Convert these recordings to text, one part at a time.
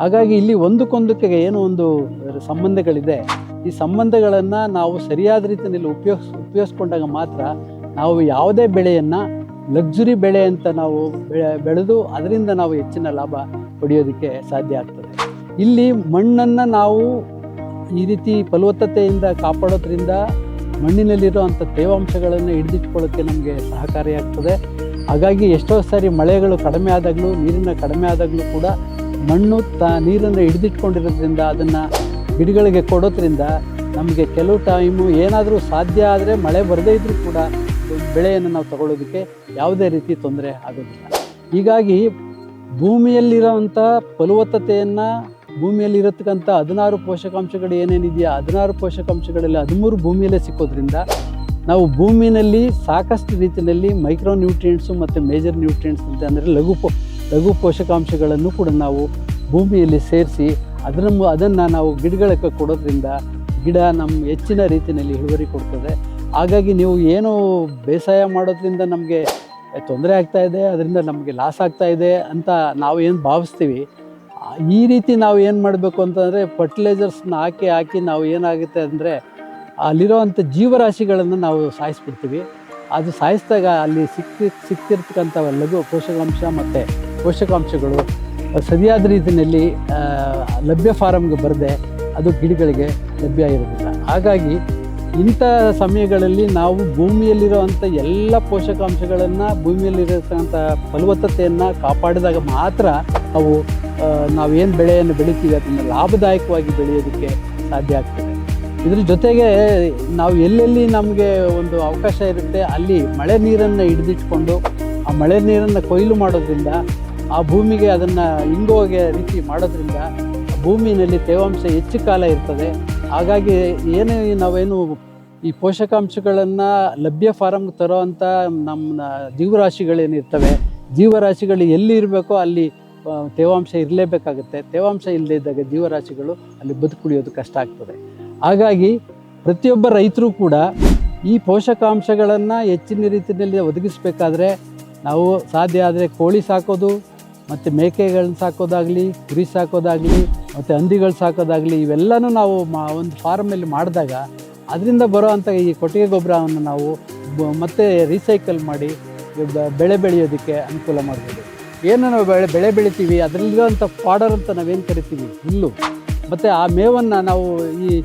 ಹಾಗಾಗಿ ಇಲ್ಲಿ ಒಂದಕ್ಕೊಂದಕ್ಕೆ ಏನೋ ಒಂದು ಸಂಬಂಧಗಳಿದೆ. ಈ ಸಂಬಂಧಗಳನ್ನು ನಾವು ಸರಿಯಾದ ರೀತಿಯಲ್ಲಿ ಉಪಯೋಗಿಸ್, ಉಪಯೋಗಿಸ್ಕೊಂಡಾಗ ಮಾತ್ರ ನಾವು ಯಾವುದೇ ಬೆಳೆಯನ್ನು ಲಕ್ಸುರಿ ಬೆಳೆ ಅಂತ ನಾವು ಬೆಳೆ, ಬೆಳೆದು ಅದರಿಂದ ನಾವು ಹೆಚ್ಚಿನ ಲಾಭ ಪಡೆಯೋದಕ್ಕೆ ಸಾಧ್ಯ ಆಗ್ತದೆ. ಇಲ್ಲಿ ಮಣ್ಣನ್ನು ನಾವು ಈ ರೀತಿ ಫಲವತ್ತತೆಯಿಂದ ಕಾಪಾಡೋದ್ರಿಂದ ಮಣ್ಣಿನಲ್ಲಿರುವಂಥ ತೇವಾಂಶಗಳನ್ನು ಹಿಡಿದಿಟ್ಕೊಳ್ಳೋಕ್ಕೆ ನಮಗೆ ಸಹಕಾರಿಯಾಗ್ತದೆ. ಹಾಗಾಗಿ ಎಷ್ಟೋ ಸಾರಿ ಮಳೆಗಳು ಕಡಿಮೆ ಆದಾಗಲೂ, ನೀರಿನ ಕಡಿಮೆ ಆದಾಗಲೂ ಕೂಡ ಮಣ್ಣು ತ ನೀರನ್ನು ಹಿಡಿದಿಟ್ಕೊಂಡಿರೋದ್ರಿಂದ ಅದನ್ನು ಗಿಡಗಳಿಗೆ ಕೊಡೋದ್ರಿಂದ ನಮಗೆ ಕೆಲವು ಟೈಮು ಏನಾದರೂ ಸಾಧ್ಯ ಆದರೆ ಮಳೆ ಬರದೇ ಇದ್ದರೂ ಕೂಡ ಬೆಳೆಯನ್ನು ನಾವು ತಗೊಳ್ಳೋದಕ್ಕೆ ಯಾವುದೇ ರೀತಿ ತೊಂದರೆ ಆಗೋದಿಲ್ಲ. ಹೀಗಾಗಿ ಭೂಮಿಯಲ್ಲಿರೋವಂಥ ಫಲವತ್ತತೆಯನ್ನು ಭೂಮಿಯಲ್ಲಿರತಕ್ಕಂಥ ಹದಿನಾರು ಪೋಷಕಾಂಶಗಳು ಏನೇನಿದೆಯಾ ಹದಿನಾರು ಪೋಷಕಾಂಶಗಳಲ್ಲಿ ಹದಿಮೂರು ಭೂಮಿಯಲ್ಲೇ ಸಿಕ್ಕೋದ್ರಿಂದ ನಾವು ಭೂಮಿನಲ್ಲಿ ಸಾಕಷ್ಟು ರೀತಿಯಲ್ಲಿ ಮೈಕ್ರೋ ನ್ಯೂಟ್ರಿಯೆಂಟ್ಸು ಮತ್ತು ಮೇಜರ್ ನ್ಯೂಟ್ರಿಯೆಂಟ್ಸ್ ಅಂತ ಅಂದರೆ ಲಘು ಲಘು ಪೋಷಕಾಂಶಗಳನ್ನು ಕೂಡ ನಾವು ಭೂಮಿಯಲ್ಲಿ ಸೇರಿಸಿ ಅದರ ಅದನ್ನು ನಾವು ಗಿಡಗಳಕ್ಕೆ ಕೊಡೋದ್ರಿಂದ ಗಿಡ ನಮ್ಮ ಹೆಚ್ಚಿನ ರೀತಿಯಲ್ಲಿ ಇಳುವರಿ ಕೊಡ್ತದೆ. ಹಾಗಾಗಿ ನೀವು ಏನು ಬೇಸಾಯ ಮಾಡೋದ್ರಿಂದ ನಮಗೆ ತೊಂದರೆ ಆಗ್ತಾ ಇದೆ, ಅದರಿಂದ ನಮಗೆ ಲಾಸ್ ಆಗ್ತಾ ಇದೆ ಅಂತ ನಾವು ಏನು ಭಾವಿಸ್ತೀವಿ. ಈ ರೀತಿ ನಾವು ಏನು ಮಾಡಬೇಕು ಅಂತಂದರೆ ಫರ್ಟಿಲೈಸರ್ಸ್ನ ಹಾಕಿ ಹಾಕಿ ನಾವು ಏನಾಗುತ್ತೆ ಅಂದರೆ ಅಲ್ಲಿರೋವಂಥ ಜೀವರಾಶಿಗಳನ್ನು ನಾವು ಸಾಯಿಸ್ಬಿಡ್ತೀವಿ. ಅದು ಸಾಯಿಸಿದಾಗ ಅಲ್ಲಿ ಸಿಕ್ಕಿ ಸಿಕ್ತಿರ್ತಕ್ಕಂಥ ಲಘು ಪೋಷಕಾಂಶ ಮತ್ತು ಪೋಷಕಾಂಶಗಳು ಸರಿಯಾದ ರೀತಿಯಲ್ಲಿ ಲಭ್ಯ ಫಾರಮ್ಗೆ ಬರದೆ ಅದು ಗಿಡಗಳಿಗೆ ಲಭ್ಯ ಇರೋದಿಲ್ಲ ಹಾಗಾಗಿ ಇಂಥ ಸಮಯಗಳಲ್ಲಿ ನಾವು ಭೂಮಿಯಲ್ಲಿರುವಂಥ ಎಲ್ಲ ಪೋಷಕಾಂಶಗಳನ್ನು, ಭೂಮಿಯಲ್ಲಿರತಕ್ಕಂಥ ಫಲವತ್ತತೆಯನ್ನು ಕಾಪಾಡಿದಾಗ ಮಾತ್ರ ಅವು ನಾವೇನು ಬೆಳೆಯನ್ನು ಬೆಳಿತೀವಿ ಅದನ್ನು ಲಾಭದಾಯಕವಾಗಿ ಬೆಳೆಯೋದಕ್ಕೆ ಸಾಧ್ಯ ಆಗ್ತದೆ. ಇದ್ರ ಜೊತೆಗೆ ನಾವು ಎಲ್ಲೆಲ್ಲಿ ನಮಗೆ ಒಂದು ಅವಕಾಶ ಇರುತ್ತೆ, ಅಲ್ಲಿ ಮಳೆ ನೀರನ್ನು ಹಿಡಿದಿಟ್ಕೊಂಡು, ಆ ಮಳೆ ನೀರನ್ನು ಕೊಯ್ಲು ಮಾಡೋದ್ರಿಂದ ಆ ಭೂಮಿಗೆ ಅದನ್ನು ಇಂಗೋಗೆ ರೀತಿ ಮಾಡೋದ್ರಿಂದ ಭೂಮಿಯಲ್ಲಿ ತೇವಾಂಶ ಹೆಚ್ಚು ಕಾಲ ಇರ್ತದೆ. ಹಾಗಾಗಿ ಏನು ನಾವೇನು ಈ ಪೋಷಕಾಂಶಗಳನ್ನು ಲಭ್ಯ ಫಾರಮ್ಗೆ ತರೋವಂಥ ನಮ್ಮ ಜೀವರಾಶಿಗಳೇನಿರ್ತವೆ, ಜೀವರಾಶಿಗಳು ಎಲ್ಲಿ ಇರಬೇಕೋ ಅಲ್ಲಿ ತೇವಾಂಶ ಇರಲೇಬೇಕಾಗುತ್ತೆ. ತೇವಾಂಶ ಇಲ್ಲದೇ ಇದ್ದಾಗ ಜೀವರಾಶಿಗಳು ಅಲ್ಲಿ ಬದುಕುಳಿಯೋದು ಕಷ್ಟ ಆಗ್ತದೆ. ಹಾಗಾಗಿ ಪ್ರತಿಯೊಬ್ಬ ರೈತರು ಕೂಡ ಈ ಪೋಷಕಾಂಶಗಳನ್ನು ಹೆಚ್ಚಿನ ರೀತಿಯಲ್ಲಿ ಒದಗಿಸಬೇಕಾದ್ರೆ ನಾವು ಸಾಧ್ಯ ಆದರೆ ಕೋಳಿ ಸಾಕೋದು ಮತ್ತು ಮೇಕೆಗಳನ್ನ ಸಾಕೋದಾಗಲಿ, ಕುರಿ ಸಾಕೋದಾಗಲಿ, ಮತ್ತು ಹಂದಿಗಳು ಸಾಕೋದಾಗಲಿ, ಇವೆಲ್ಲನೂ ನಾವು ಮಾ ಒಂದು ಫಾರ್ಮಲ್ಲಿ ಮಾಡಿದಾಗ ಅದರಿಂದ ಬರೋವಂಥ ಈ ಕೊಟ್ಟಿಗೆ ಗೊಬ್ಬರವನ್ನು ನಾವು ಮತ್ತೆ ರೀಸೈಕಲ್ ಮಾಡಿ ಬೆಳೆ ಬೆಳೆಯೋದಕ್ಕೆ ಅನುಕೂಲ ಮಾಡ್ಬೋದು. ಏನು ನಾವು ಬೆಳೆ ಬೆಳೆ ಬೆಳಿತೀವಿ ಅದರಲ್ಲಿರೋಂಥ ಫಾಡರ್ ಅಂತ ನಾವೇನು ಕರಿತೀವಿ? ಹುಲ್ಲು. ಮತ್ತು ಆ ಮೇವನ್ನು ನಾವು ಈ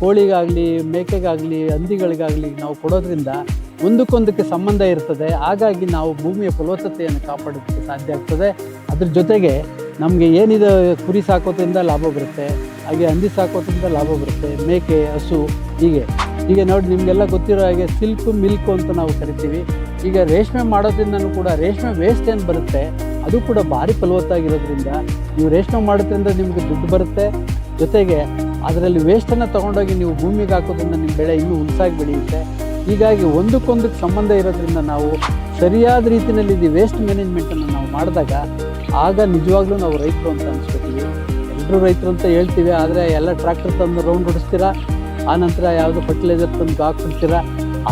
ಕೋಳಿಗಾಗಲಿ, ಮೇಕೆಗಾಗಲಿ, ಹಂದಿಗಳಿಗಾಗಲಿ ನಾವು ಕೊಡೋದ್ರಿಂದ ಒಂದಕ್ಕೊಂದಕ್ಕೆ ಸಂಬಂಧ ಇರ್ತದೆ. ಹಾಗಾಗಿ ನಾವು ಭೂಮಿಯ ಫಲವತ್ತತೆಯನ್ನು ಕಾಪಾಡೋದಕ್ಕೆ ಸಾಧ್ಯ ಆಗ್ತದೆ. ಅದ್ರ ಜೊತೆಗೆ ನಮಗೆ ಏನಿದೆ ಕುರಿ ಸಾಕೋದ್ರಿಂದ ಲಾಭ ಬರುತ್ತೆ, ಹಾಗೆ ಹಂದಿ ಸಾಕೋದ್ರಿಂದ ಲಾಭ ಬರುತ್ತೆ, ಮೇಕೆ, ಹಸು, ಹೀಗೆ. ಹೀಗೆ ನೋಡಿ ನಿಮಗೆಲ್ಲ ಗೊತ್ತಿರೋ ಹಾಗೆ ಸಿಲ್ಕು ಮಿಲ್ಕು ಅಂತ ನಾವು ಕರಿತೀವಿ. ಈಗ ರೇಷ್ಮೆ ಮಾಡೋದ್ರಿಂದನೂ ಕೂಡ ರೇಷ್ಮೆ ವೇಸ್ಟ್ ಏನು ಬರುತ್ತೆ, ಅದು ಕೂಡ ಭಾರಿ ಫಲವತ್ತಾಗಿರೋದ್ರಿಂದ ನೀವು ರೇಷ್ಮೆ ಮಾಡೋದ್ರಿಂದ ನಿಮಗೆ ದುಡ್ಡು ಬರುತ್ತೆ. ಜೊತೆಗೆ ಅದರಲ್ಲಿ ವೇಸ್ಟನ್ನು ತೊಗೊಂಡೋಗಿ ನೀವು ಭೂಮಿಗೆ ಹಾಕೋದ್ರಿಂದ ನಿಮ್ಮ ಬೆಳೆ ಇನ್ನೂ ಹುಲ್ಸಾಗಿ ಬೆಳೆಯುತ್ತೆ ಹೀಗಾಗಿ ಒಂದಕ್ಕೊಂದಕ್ಕೆ ಸಂಬಂಧ ಇರೋದ್ರಿಂದ ನಾವು ಸರಿಯಾದ ರೀತಿಯಲ್ಲಿ ಇದು ವೇಸ್ಟ್ ಮ್ಯಾನೇಜ್ಮೆಂಟನ್ನು ನಾವು ಮಾಡಿದಾಗ ಆಗ ನಿಜವಾಗ್ಲೂ ನಾವು ರೈತರು ಅಂತ ಅನ್ಸ್ಕೊತೀವಿ. ಎಲ್ಲರೂ ರೈತರು ಅಂತ ಹೇಳ್ತೀವಿ, ಆದರೆ ಎಲ್ಲ ಟ್ರ್ಯಾಕ್ಟರ್ ತಂದು ರೌಂಡ್ ಹೊಡಿಸ್ತೀರಾ, ಆ ನಂತರ ಯಾವುದು ಫರ್ಟಿಲೈಸರ್ ತಂದು ಹಾಕ್ಬಿಡ್ತೀರಾ,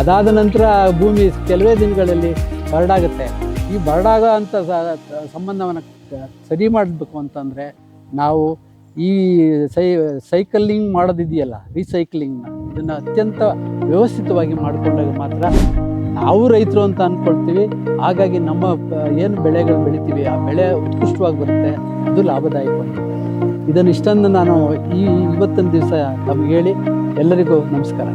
ಅದಾದ ನಂತರ ಭೂಮಿ ಕೆಲವೇ ದಿನಗಳಲ್ಲಿ ಬರಡಾಗುತ್ತೆ. ಈ ಬರಡಾಗ ಅಂತ ಸಂಬಂಧವನ್ನು ಸರಿ ಮಾಡಬೇಕು ಅಂತಂದರೆ ನಾವು ಈ ಸೈ ಸೈಕಲಿಂಗ್ ಮಾಡೋದಿದೆಯಲ್ಲ ರೀಸೈಕ್ಲಿಂಗ್ ಇದನ್ನು ಅತ್ಯಂತ ವ್ಯವಸ್ಥಿತವಾಗಿ ಮಾಡಿಕೊಂಡಾಗ ಮಾತ್ರ ನಾವು ರೈತರು ಅಂತ ಅಂದ್ಕೊಳ್ತೀವಿ ಹಾಗಾಗಿ ನಮ್ಮ, ಏನು ಬೆಳೆಗಳು ಬೆಳಿತೀವಿ, ಆ ಬೆಳೆ ಉತ್ಕೃಷ್ಟವಾಗಿ ಬರುತ್ತೆ, ಅದು ಲಾಭದಾಯಕ. ಇದನ್ನು ಇಷ್ಟೊಂದು ನಾನು ಈ, ಇವತ್ತಿನ ದಿವಸ ನಮ್ಗೆ ಹೇಳಿ, ಎಲ್ಲರಿಗೂ ನಮಸ್ಕಾರ.